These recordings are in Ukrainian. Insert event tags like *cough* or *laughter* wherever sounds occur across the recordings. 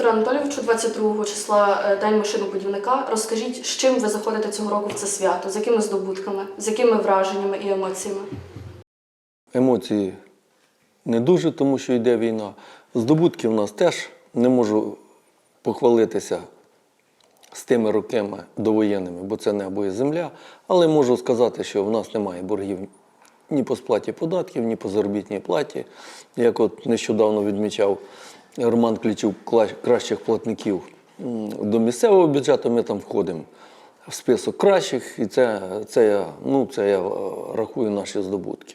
Віктор Анатолійовичу, 22 числа е, День машинобудівника. Розкажіть, з чим ви заходите цього року в це свято? З якими здобутками, з якими враженнями і емоціями? Емоції не дуже, тому що йде війна. Здобутки в нас теж не можу похвалитися з тими роками довоєнними, бо це небо і земля. Але можу сказати, що в нас немає боргів ні по сплаті податків, ні по заробітній платі. Як от нещодавно відмічав Роман кла- кращих платників до місцевого бюджету, ми там входимо в список кращих, і це, це, я, ну, це я е, рахую наші здобутки.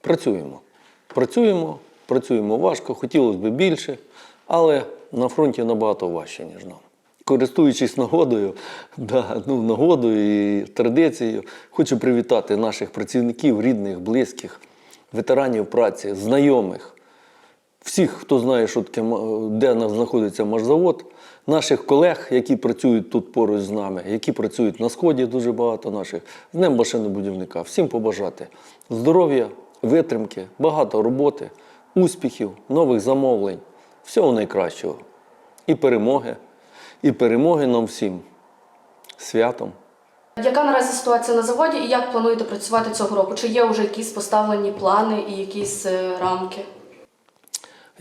Працюємо. Працюємо, працюємо важко, хотілося б більше, але на фронті набагато важче, ніж нам. Користуючись нагодою, да, ну, нагодою і традицією, хочу привітати наших працівників, рідних, близьких, ветеранів праці, знайомих, всіх, хто знає, що таке, де знаходиться машзавод, наших колег, які працюють тут поруч з нами, які працюють на сході, дуже багато наших, з Днем машинобудівника. Всім побажати здоров'я, витримки, багато роботи, успіхів, нових замовлень, всього найкращого. І перемоги, і перемоги нам всім. Святом. Яка наразі ситуація на заводі і як плануєте працювати цього року? Чи є вже якісь поставлені плани і якісь е, рамки?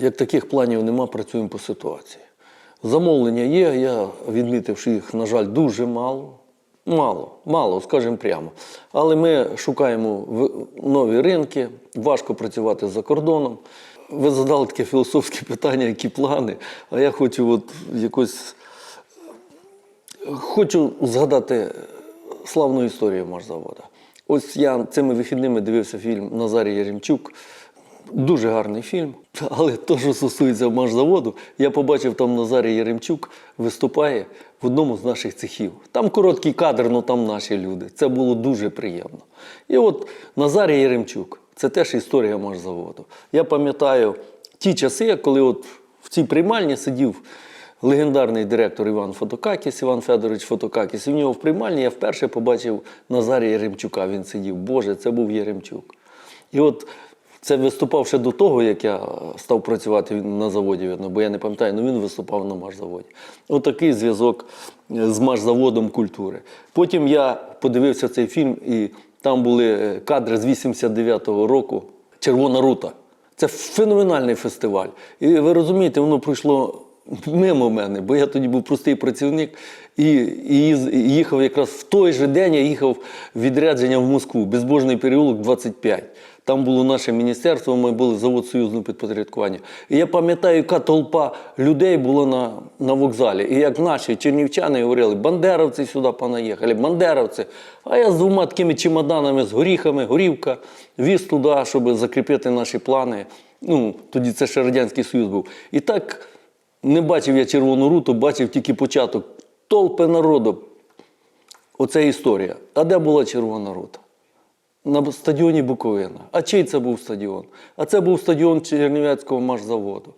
Як таких планів нема, працюємо по ситуації. Замовлення є, я відмітив, що їх, на жаль, дуже мало. Мало, мало, скажімо прямо. Але ми шукаємо нові ринки, важко працювати за кордоном. Ви задали таке філософське *laughs* питання, які плани. А я хочу от якось Хочу згадати славну історію Машзавода. Ось я цими вихідними дивився фільм Назарій Яремчук. Дуже гарний фільм. Але то, що стосується Машзаводу, я побачив там Назарій Яремчук виступає в одному з наших цехів. Там короткий кадр, але там наші люди. Це було дуже приємно. І от Назарій Яремчук це теж історія Машзаводу. Я пам'ятаю ті часи, коли от в цій приймальні сидів легендарний директор Іван Фотокакіс, Іван Федорович Фотокакіс. І в нього в приймальні я вперше побачив Назарія Яремчука. Він сидів. Боже, це був Яремчук. І от це виступав ще до того, як я став працювати на заводі, видно, бо я не пам'ятаю, але він виступав на машзаводі. Отакий зв'язок з машзаводом культури. Потім я подивився цей фільм, і там були е, кадри з 89-го року Червона рута. Це феноменальний фестиваль. І ви розумієте, воно пройшло мимо мене, бо я тоді був простий працівник і, і їхав якраз в той же день я їхав відрядження в Москву, безбожний переулок 25. Там було наше міністерство, ми були завод союзного підпорядкування. І я пам'ятаю, яка толпа людей була на, на вокзалі. І як наші чернівчани говорили, бандеровці сюди понаїхали, бандеровці. А я з двома такими чемоданами з горіхами, горівка, віз туди, щоб закріпити наші плани. Ну, тоді це ще Радянський Союз був. І так не бачив я Червону руту, бачив тільки початок. Толпи народу. Оце історія. А де була Червона рута? На стадіоні Буковина. А чий це був стадіон? А це був стадіон Чернівецького машзаводу.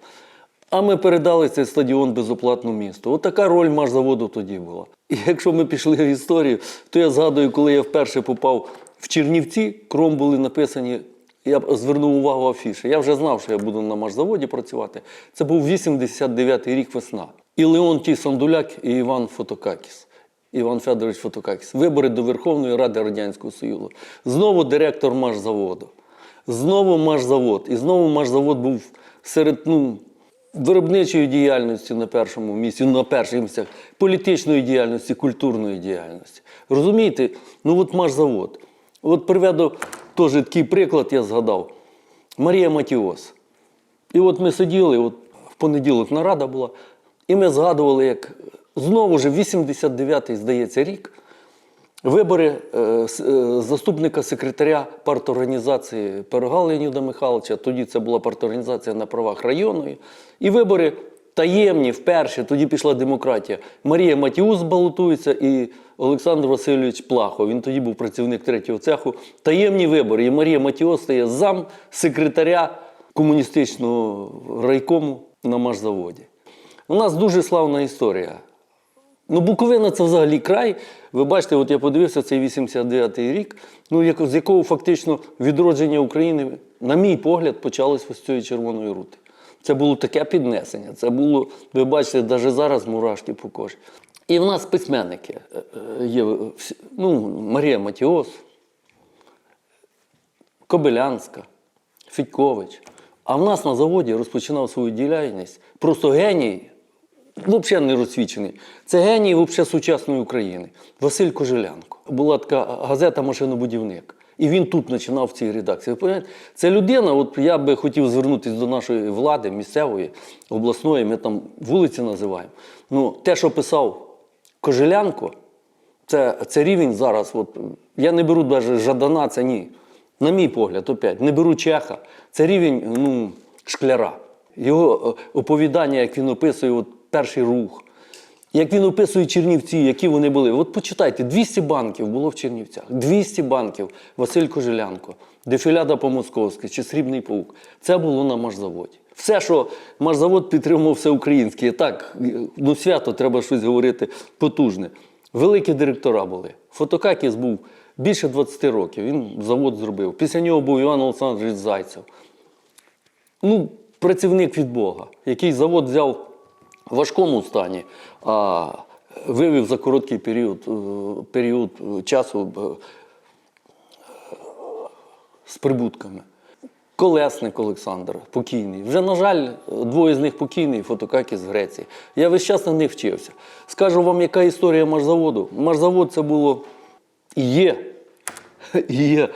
А ми передали цей стадіон безоплатно місту. От така роль машзаводу тоді була. І якщо ми пішли в історію, то я згадую, коли я вперше попав в Чернівці, кром були написані. Я звернув увагу афіші. Я вже знав, що я буду на машзаводі працювати. Це був 89-й рік весна. І Леонтій Сандуляк, і Іван Фотокакіс. Іван Федорович Фотокакіс. Вибори до Верховної Ради Радянського Союзу. Знову директор машзаводу. Знову машзавод. І знову машзавод був серед ну, виробничої діяльності на першому місці, на перших місцях, політичної діяльності, культурної діяльності. Розумієте? Ну от машзавод. От приведу теж такий приклад, я згадав. Марія Матіос. І от ми сиділи, от в понеділок нарада була, і ми згадували, як знову ж 89-й, здається, рік. Вибори е, е, заступника секретаря парторганізації Пирога Леоніда Михайловича, тоді це була парторганізація на правах районної. І вибори таємні вперше, тоді пішла демократія. Марія Матіус балотується і Олександр Васильович Плахов. Він тоді був працівник третього цеху. Таємні вибори. І Марія Матіос стає зам секретаря комуністичного райкому на машзаводі. У нас дуже славна історія. Ну, Буковина це взагалі край. Ви бачите, от я подивився цей 89-й рік, ну, як, з якого фактично відродження України, на мій погляд, почалось ось цієї червоної рути. Це було таке піднесення. Це було, ви бачите, навіть зараз мурашки по кожі. І в нас письменники е, е, є ну, Марія Матіос, Кобилянська, Федькович. А в нас на заводі розпочинав свою діяльність просто геній, взагалі не розсвічений. Це геній взагалі сучасної України. Василь Кожелянко. Була така газета Машинобудівник. І він тут починав в цій редакції. Ви розумієте? Це людина, от я би хотів звернутися до нашої влади, місцевої, обласної, ми там вулиці називаємо. Ну, те, що писав Кожелянко, це, це рівень зараз. От, я не беру навіть Жадана, це ні. На мій погляд, опять, не беру Чеха. Це рівень ну, шкляра. Його е, оповідання, як він описує от, перший рух, як він описує Чернівці, які вони були. От почитайте, 200 банків було в Чернівцях. 200 банків. Василь Кожелянко, Дефіляда по-московськи чи Срібний паук. Це було на машзаводі. Все, що машзавод підтримував все українське. Так, ну свято треба щось говорити потужне. Великі директора були. Фотокакіс був більше 20 років. Він завод зробив. Після нього був Іван Олександрович Зайцев. Ну, працівник від Бога, який завод взяв важкому стані, а вивів за короткий період, е, період е, часу е, з прибутками. Колесник Олександр покійний. Вже, на жаль, двоє з них покійний, фотокакі з Греції. Я весь час на них вчився. Скажу вам, яка історія марзаводу. Марзавод це було і є. *laughs* Є.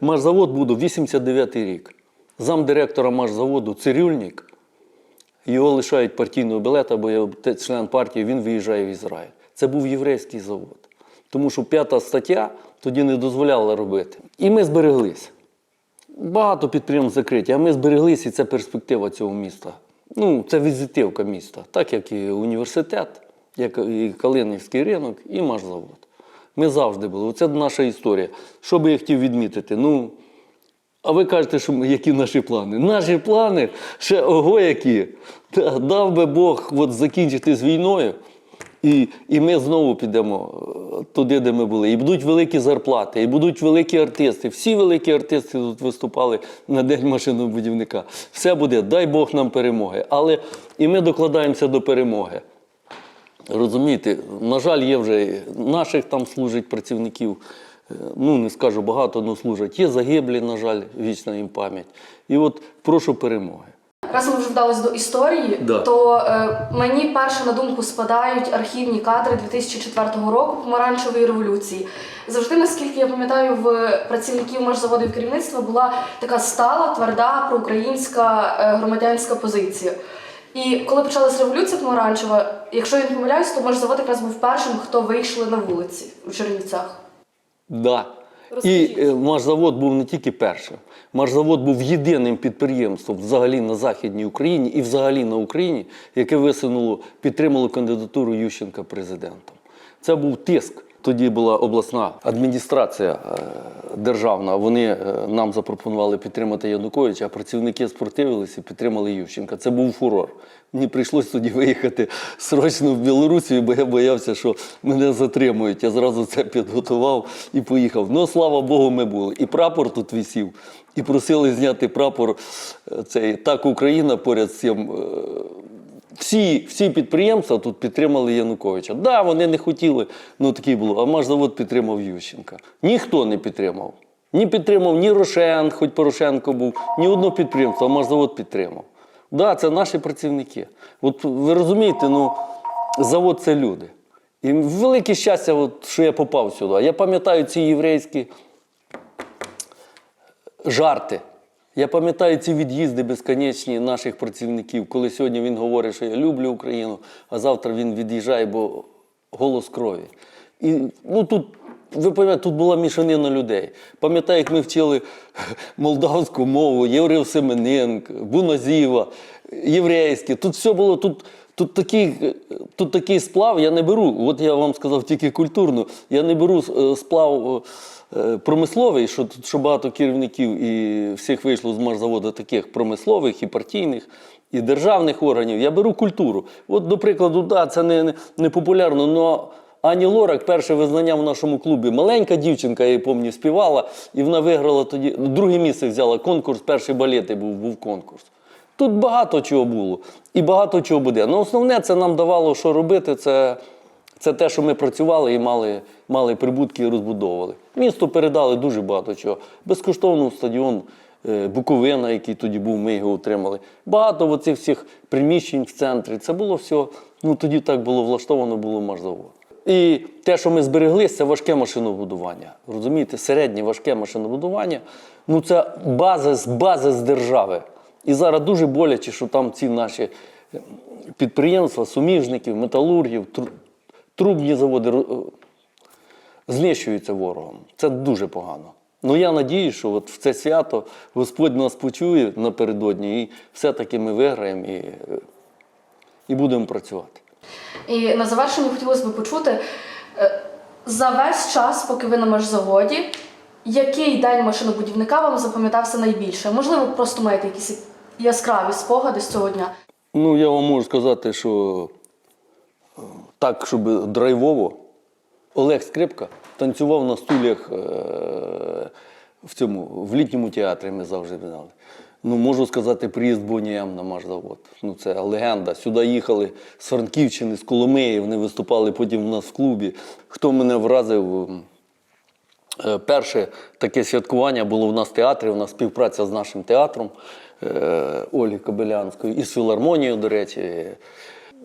Машзавод був 89-й рік. Замдиректора Машзаводу Цирюльник. Його лишають партійного білета, бо я член партії, він виїжджає в Ізраїль. Це був єврейський завод. Тому що п'ята стаття тоді не дозволяла робити. І ми збереглися. Багато підприємств закриті, а ми збереглися, і це перспектива цього міста. Ну, це візитивка міста, так як і університет, як і Калинівський ринок, і Машзавод. Ми завжди були. Оце наша історія. Що би я хотів відмітити? Ну, а ви кажете, що які наші плани? Наші плани ще ого які. Дав би Бог от закінчити з війною, і, і ми знову підемо е, туди, де ми були. І будуть великі зарплати, і будуть великі артисти. Всі великі артисти тут виступали на День машинобудівника. Все буде, дай Бог нам перемоги. Але і ми докладаємося до перемоги. Розумієте, на жаль, є вже наших там служать працівників. Ну, не скажу багато, але служать. Є загиблі, на жаль, вічна їм пам'ять. І от прошу перемоги. Раз ми вже вдалися до історії, Да. то е, мені перше на думку спадають архівні кадри 2004 року помаранчевої революції. Завжди, наскільки я пам'ятаю, в працівників машзаводу і керівництва була така стала, тверда проукраїнська е, громадянська позиція. І коли почалась революція помаранчева, якщо я не помиляюсь, то машзавод якраз був першим, хто вийшли на вулиці у Чернівцях. Да. І е, Машзавод був не тільки першим. Марзавод був єдиним підприємством взагалі на Західній Україні і взагалі на Україні, яке висунуло, підтримало кандидатуру Ющенка президентом. Це був тиск. Тоді була обласна адміністрація е, державна. Вони е, нам запропонували підтримати Януковича, а працівники спротивилися і підтримали Ющенка. Це був фурор. Мені прийшлося тоді виїхати срочно в Білорусію, бо я боявся, що мене затримують. Я зразу це підготував і поїхав. Ну, слава Богу, ми були. І прапор тут висів, і просили зняти прапор е, цей так Україна поряд з цим. Всі, всі підприємства тут підтримали Януковича. Да, вони не хотіли, ну таке було. А Машзавод підтримав Ющенка. Ніхто не підтримав. Ні підтримав ні Рошен, хоч Порошенко був, ні одного підприємства, а Машзавод підтримав. Так, да, це наші працівники. От ви розумієте, ну, завод це люди. І велике щастя, от, що я попав сюди. Я пам'ятаю ці єврейські жарти. Я пам'ятаю ці від'їзди безконечні наших працівників, коли сьогодні він говорить, що я люблю Україну, а завтра він від'їжджає, бо голос крові. І ну тут, ви пам'ятаєте, тут була мішанина людей. Пам'ятаю, як ми вчили *laughs* молдавську мову, Єврів Семененк, Буназіва, єврейське. Тут все було. Тут, Тут такий, тут такий сплав я не беру. От я вам сказав тільки культурно. Я не беру е, сплав е, промисловий, що тут що багато керівників і всіх вийшло з марзаводу таких промислових і партійних, і державних органів. Я беру культуру. От, до прикладу, да, це не, не, популярно, але Ані Лорак перше визнання в нашому клубі. Маленька дівчинка, я її пам'ятаю, співала, і вона виграла тоді. Друге місце взяла конкурс, перший балет був, був конкурс. Тут багато чого було і багато чого буде. Ну, основне, це нам давало, що робити, це, це те, що ми працювали і мали, мали прибутки і розбудовували. Місту передали дуже багато чого. Безкоштовно стадіон е, Буковина, який тоді був, ми його отримали. Багато оцих всіх приміщень в центрі. Це було все. Ну тоді так було влаштовано, було марзавод. І те, що ми зберегли, це важке машинобудування. Розумієте, середнє важке машинобудування. Ну це база з бази з держави. І зараз дуже боляче, що там ці наші е, підприємства, суміжників, металургів, трубні заводи е, знищуються ворогом. Це дуже погано. Ну я надію, що от в це свято Господь нас почує напередодні, і все-таки ми виграємо і, е, і будемо працювати. І на завершення хотілося б почути за весь час, поки ви на машзаводі, який день машинобудівника вам запам'ятався найбільше? Можливо, просто маєте якісь яскраві спогади з цього дня. Ну, я вам можу сказати, що е, так, щоб драйвово, Олег Скрипка танцював на стульях е, в цьому в літньому театрі. Ми завжди знали. Ну, можу сказати, приїзд Боні М на маршзавод. Ну, це легенда. Сюди їхали з Франківщини, з Коломиї, вони виступали потім у нас в клубі. Хто мене вразив? Е, Перше таке святкування було в нас в театрі, у нас співпраця з нашим театром Олі Кобилянської і з філармонією, до речі.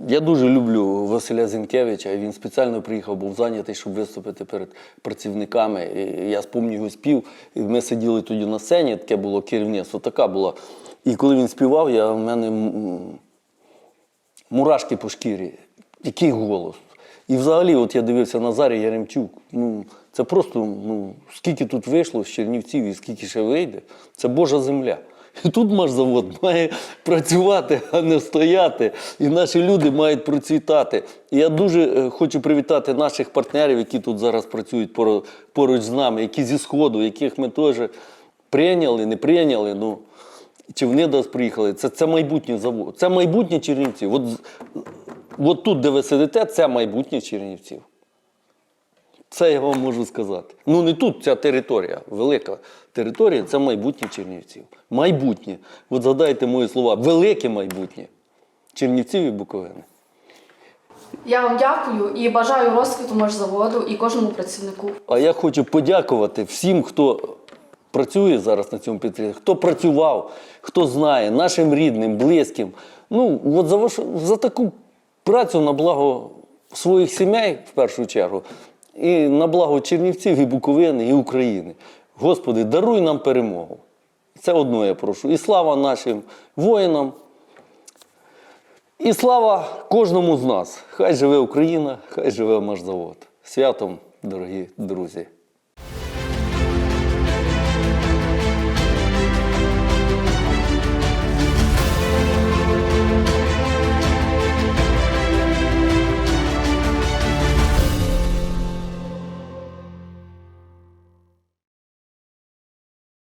Я дуже люблю Василя Зінкевича. Він спеціально приїхав, був зайнятий, щоб виступити перед працівниками. І я спомню його спів. І ми сиділи тоді на сцені, таке було керівництво, така була. І коли він співав, я, в мене мурашки по шкірі. Який голос. І взагалі, от я дивився Назарій Яремчук. Ну, це просто, ну, скільки тут вийшло з Чернівців і скільки ще вийде, це Божа земля. *laughs* Тут машзавод має працювати, а не стояти. І наші люди мають процвітати. І я дуже е, хочу привітати наших партнерів, які тут зараз працюють поруч з нами, які зі Сходу, яких ми теж прийняли, не прийняли. Ну, чи вони до нас приїхали, це, це майбутнє завод, це майбутнє Чернівців. От, от тут, де ви сидите, це майбутнє Чернівців. Це я вам можу сказати. Ну не тут ця територія, велика територія це майбутнє Чернівців. Майбутнє. От згадайте мої слова, велике майбутнє Чернівців і Буковини. Я вам дякую і бажаю розквіту машзаводу і кожному працівнику. А я хочу подякувати всім, хто працює зараз на цьому підприємстві, хто працював, хто знає, нашим рідним, близьким. Ну, от за, вашу, за таку працю на благо своїх сімей, в першу чергу, і на благо Чернівців, і Буковини, і України. Господи, даруй нам перемогу. Це одно я прошу. І слава нашим воїнам. І слава кожному з нас. Хай живе Україна, хай живе Машзавод. Святом, дорогі друзі!